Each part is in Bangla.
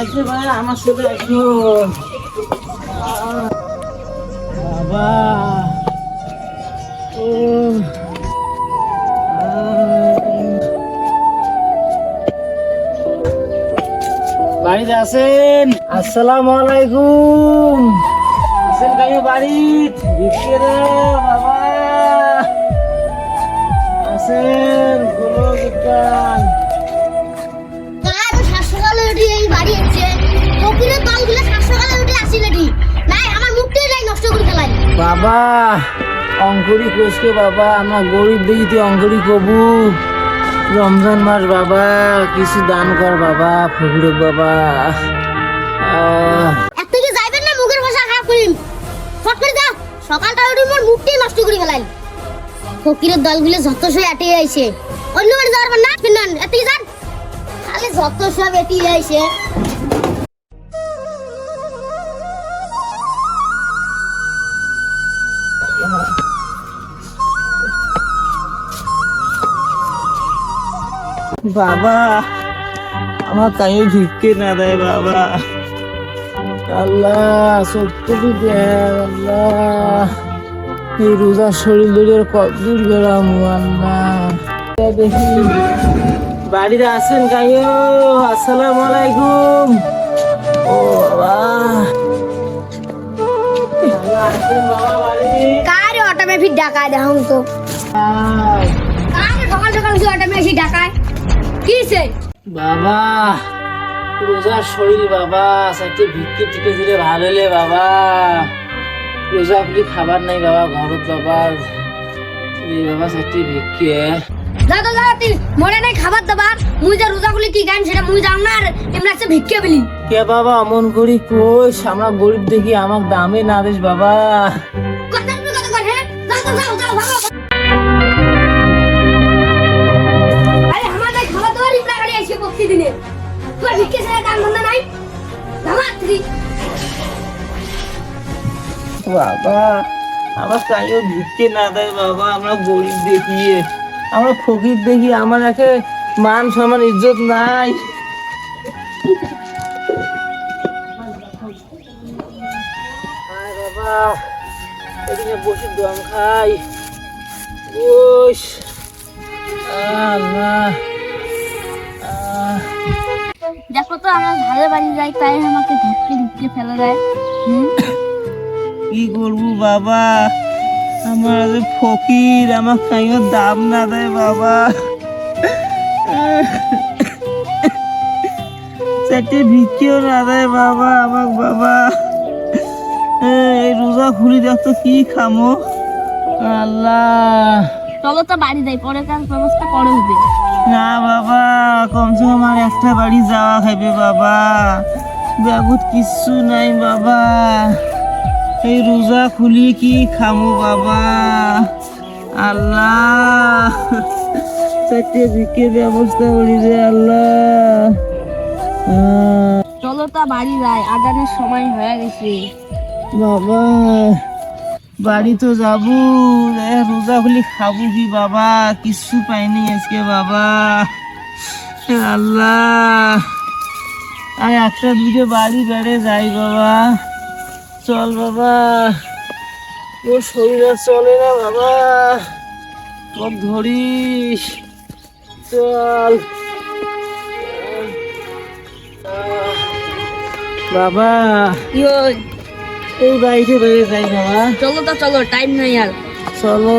আসো ভাই আমার সাথে আসো বাবা। ও বাড়িতে আছেন? আসসালামু আলাইকুম। আছেন কাই বাড়ি? ভিক্ষে বাবা। আছেন, গুলো বিজ্ঞান বাবা, অঙ্কুরি কোষকে বাবা, আমরা গরিব দেখিতে অঙ্কুরি কবু। রমজান মাস বাবা, কিছু দান কর বাবা ফকিরক বাবা। ফকিরের দলগুলো যত সব এটি আইছে। অন্য বাড়ি যাওয়ার না এত যান। খালি যত সব এটি আইছে। বাবা আমার কাইও ভিক্ষে না দেয় বাবা। আল্লাহ সত্যি দেয় আল্লাহ? এই রোজা শরীর ধরে কতদূর বেড়াম আল্লাহ। দেখি বাড়িতে আছেন কাইও আসসালামু আলাইকুম। ও বাবা। কার অটোমেটিক ডাকায় দেখুন তো? কার সকাল সকাল উঠে অটোমেটিক ডাকায়? কিসে বাবা রোজার শরীর বাবা সাথে ভিক্ষে টিকে দিলে ভালো হলে বাবা। রোজা বলি খাবার নাই বাবা ঘরত বাবা। এই বাবা সাথে ভিক্ষে। তো যা তুই মনে নাই খাবার দাবার। মুই যা রোজা গুলি কি গান সেটা মুই জান না আর এমনি আছে ভিক্ষে বলি। কে বাবা অমন করি কোষ আমরা গরিব দেখি আমাক দামে না বাবা। বাবা, আমার কাইও ভিক্ষে না দেয় বাবা, আমরা গরিব দেখি আমরা ফকির দেখি, আমার একে মান সম্মান, ইজ্জত নাই। বাবা, এদিকে বসে দম খাই। ওস আল্লাহ। দেখো তো, আমার ভালো বাড়ি যাই তাই আমাকে ঢুকতে ঢুকতে ফেলে দেয় কি করব বাবা? আমার ফকির আমার কাইও দাম না দেয় বাবা। চারটে ভিক্ষেও না দেয় বাবা আমাক বাবা। এই রোজা খুলি দেখতো কি খামো? আল্লাহ। চলো তো বাড়ি যাই পরে কাজ ব্যবস্থা করে হবে না বাবা কমসে কম আর একটা বাড়ি যাওয়া খাইবে বাবা। ব্যাগুত কিচ্ছু নাই বাবা। এই রোজা খুলি কি খামো বাবা? আল্লাহ। চারটে ভিকে ব্যবস্থা করি যে আল্লাহ। চলো তো বাড়ি যাই আজানের সময় হয়ে গেছে। বাবা বাড়ি তো যাব। রোজা খুলি খাব কি বাবা? কিচ্ছু পাইনি আজকে বাবা। আল্লাহ। আর একটা দুটো বাড়ি বেড়ে যাই বাবা। চল বাবা। ও শরীর চলে না বাবা। তোর ধরিস। চল। বাবা এই বাড়িতে বেড়ে যাই বাবা। চলো তো চলো টাইম নাই আর। চলো।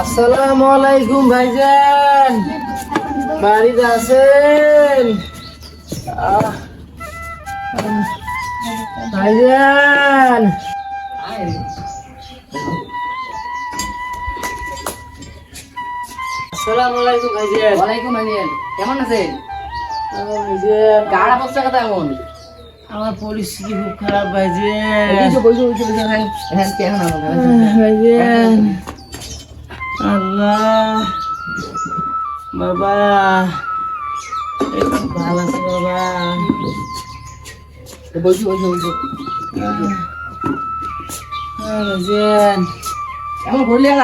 আসসালামু আলাইকুম ভাইজান। বাড়িতে আছেন? ভাইজান। আসসালামু আলাইকুম ভাইজান। ওয়ালাইকুম আসসালাম কেমন আছেন? আমার ভাইজান। কার অবস্থা কথা এমন? আমার পরিস্থিতি খুব খারাপ ভাইজান। হ্যাঁ হ্যাঁ ভাইজান? আল্লাহ। বাবা। ভালো আছে বাবা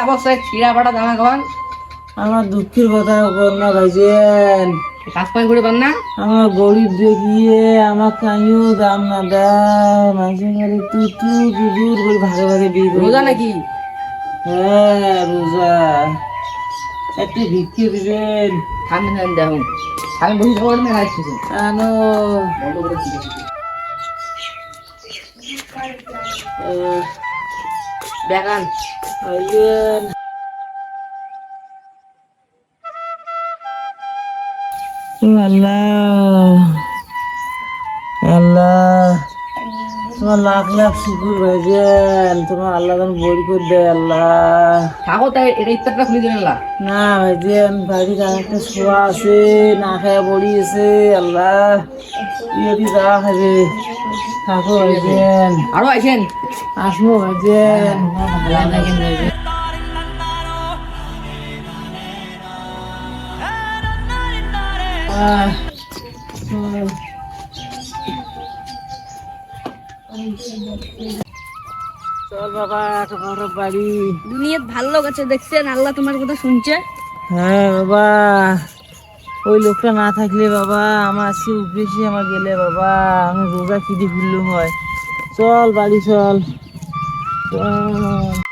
অবস্থা খিরা ফাটা জামা খাওয়ান আমার গরিব দেখিয়ে আমার কাইও দাম না দেয় মাঝে মাঝে তু তু দুদূর করে ভাগে ভাগে বিয়ে রোজা। নাকি হ্যাঁ রোজা একটু ভিক্ষে দিবেন ঠান্ডা ঠান্ডা আমি বসে খাবার না খাচ্ছি আনো বন্ধ করে দিচ্ছি। আহ, দেখান ভাইজান ও আল্লাহ আল্লাহ তোমার লাখ লাখ শুকুর ভাইজান তোমার আল্লাহ যেন বই করে দেয় আল্লাহ। থাকো তাই এটা ইত্যাদিটা খুলে দিলেন না না ভাইজান বাড়িতে আর একটা শোয়া আছে না খায় পড়িয়েছে আল্লাহ। ইয়েটি যাওয়া খাবে থাকো ভাইজান আরও আইছেন আসব ভাইজান ভালো থাকেন ভাইজান। আহ, চল বাবা তোমার বাড়ি দুনিয়াত ভালো লোক আছে দেখছেন? আল্লাহ তোমার কথা শুনছে। হ্যাঁ বাবা ওই লোকটা না থাকলে বাবা আমার আজকে উপরেছি আমার গেলে বাবা। আমি রোজা খিদি ফিরলু হয়। চল বাড়ি চল। চল।